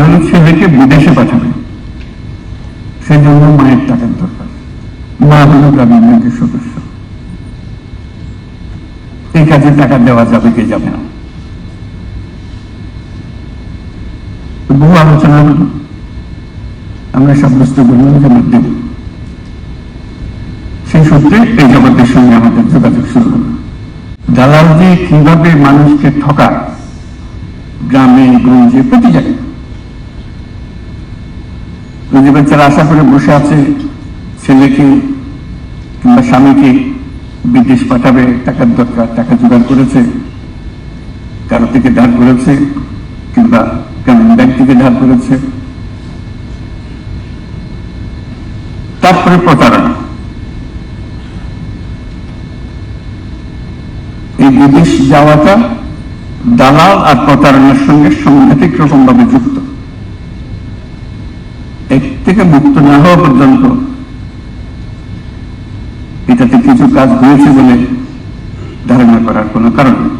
হলো ছেলেকে বিদেশে পাঠাবে। সেই জন্য মায়ের টাকার দরকার। মা হলো গ্রামীণ ব্যাংকের সদস্য। এই কাজে টাকা দেওয়া যাবে কি যাবে না। বহু আলোচনা হলো। আমরা সাব্যস্ত করলাম যে আমরা দেব। সেই সূত্রে এই জগতের সঙ্গে আমাদের যোগাযোগ শুরু হলো। দালাল যে কীভাবে মানুষকে ঠকায়, গ্রামে, গঞ্জে প্রতি জায়গায় যে বাচ্চারা আশা করে বসে আছে ছেলেকে কিংবা স্বামীকে বিদেশ পাঠাবে, টাকার দরকার, টাকা জোগাড় করেছে, কারও থেকে ধার করেছে কিংবা গ্রামীণ ব্যাংক থেকে ধার করেছে। তারপরে প্রতারণা। এই বিদেশ যাওয়াটা দালাল আর প্রতারণার সঙ্গে সাংঘাতিক রকম ভাবে যুক্ত। এর থেকে মুক্ত না হওয়া পর্যন্ত এটাতে কিছু কাজ হয়েছে বলে ধারণা করার কোনো কারণ নেই।